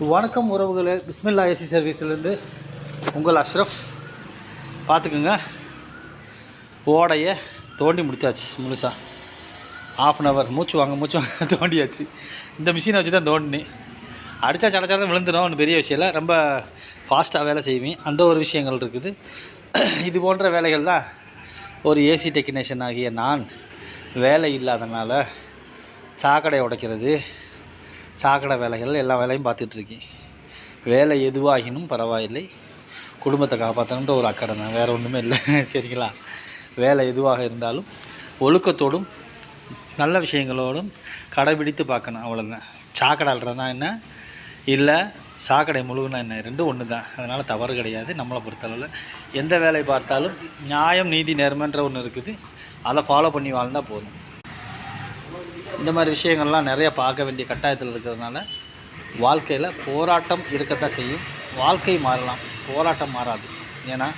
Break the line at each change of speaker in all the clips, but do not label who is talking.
வணக்கம் உறவுகளே. பிஸ்மில்லா ஏசி சர்வீஸ்லேருந்து உங்கள் அஷ்ரஃப் பார்த்துக்குங்க. ஓடைய தோண்டி முடிச்சாச்சு முழுசா. ஆஃப் அன் ஹவர் மூச்சு வாங்க மூச்சு வாங்க. தோண்டியாச்சு. இந்த மிஷினை வச்சு தான் தோண்டினேன் அடித்தா சடச்சாலும் விழுந்துடும் ஒன்றும் பெரிய விஷயம் இல்லை. ரொம்ப ஃபாஸ்ட்டாக வேலை செய்வேன் அந்த ஒரு விஷயங்கள் இருக்குது. இது போன்ற வேலைகள் தான் ஒரு ஏசி டெக்னீஷியன் ஆகிய நான் வேலை இல்லாதனால சாக்கடை உடைக்கிறது. சாக்கடை வேலைகள் எல்லா வேலையும் பார்த்துட்ருக்கேன் வேலை எதுவாகினும் பரவாயில்லை. குடும்பத்தை காப்பாற்றணுன்ற ஒரு அக்கறை தான். வேறு ஒன்றுமே இல்லை. சரிங்களா? வேலை எதுவாக இருந்தாலும் ஒழுக்கத்தோடும் நல்ல விஷயங்களோடும் கடைபிடித்து பார்க்கணும். அவ்வளோதான் சாக்கடை அல்றதுனா என்ன? இல்லை சாக்கடை முழுகுனா என்ன? ரெண்டும் ஒன்று தான் அதனால் தவறு கிடையாது. நம்மளை பொறுத்தளவில். எந்த வேலை பார்த்தாலும் நியாயம் நீதி நேர்மைன்ற ஒன்று இருக்குது. அதை ஃபாலோ பண்ணி வாழ்ந்தால் போதும். இந்த மாதிரி விஷயங்கள்லாம் நிறைய பார்க்க வேண்டிய கட்டாயத்தில் இருக்கிறதுனால வாழ்க்கையில் போராட்டம் இருக்கத்தான் செய்யும். வாழ்க்கை மாறலாம். போராட்டம் மாறாது. ஏன்னா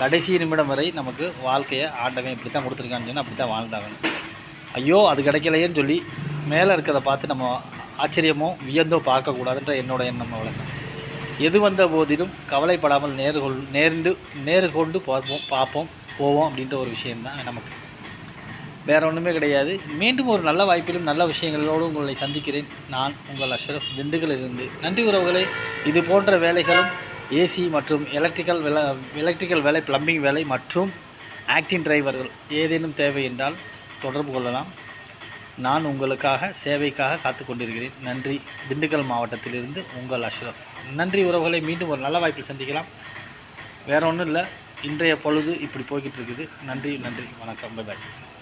கடைசி நிமிடம் வரை நமக்கு வாழ்க்கையை ஆண்டவன் இப்படி தான் கொடுத்துருக்கான்னு சொன்னால் அப்படி தான் வாழ்ந்தாங்க ஐயோ அது கிடைக்கலையேன்னு சொல்லி மேலே இருக்கிறத பார்த்து நம்ம ஆச்சரியமோ வியந்தோ பார்க்கக்கூடாதுன்ற என்னோட எண்ணம் அவ்வளோதான் எது வந்த போதிலும் கவலைப்படாமல் நேர்கொள் நேர்ந்து நேர்கொண்டு பார்ப்போம் பார்ப்போம் போவோம் அப்படின்ற ஒரு விஷயம்தான் நமக்கு. வேறு ஒன்றுமே கிடையாது. மீண்டும் ஒரு நல்ல வாய்ப்பிலும் நல்ல விஷயங்களோடு உங்களை சந்திக்கிறேன். நான் உங்கள் அஷ்ரஃப் திண்டுக்கலிலிருந்து. நன்றி உறவுகளை. இது போன்ற வேலைகளும் ஏசி மற்றும் எலக்ட்ரிக்கல் வேலை எலக்ட்ரிக்கல் வேலை பிளம்பிங் வேலை மற்றும் ஆக்டிங் டிரைவர்கள் ஏதேனும் தேவை என்றால் தொடர்பு கொள்ளலாம். நான் உங்களுக்காக சேவைக்காக காத்து கொண்டிருக்கிறேன். நன்றி. திண்டுக்கல் மாவட்டத்திலிருந்து உங்கள் அஷ்ரஃப் நன்றி உறவுகளை. மீண்டும் ஒரு நல்ல வாய்ப்பில் சந்திக்கலாம். வேறு ஒன்றும் இல்லை. இன்றைய பொழுது இப்படி போய்கிட்டு இருக்குது. நன்றி நன்றி. வணக்கம். பாய்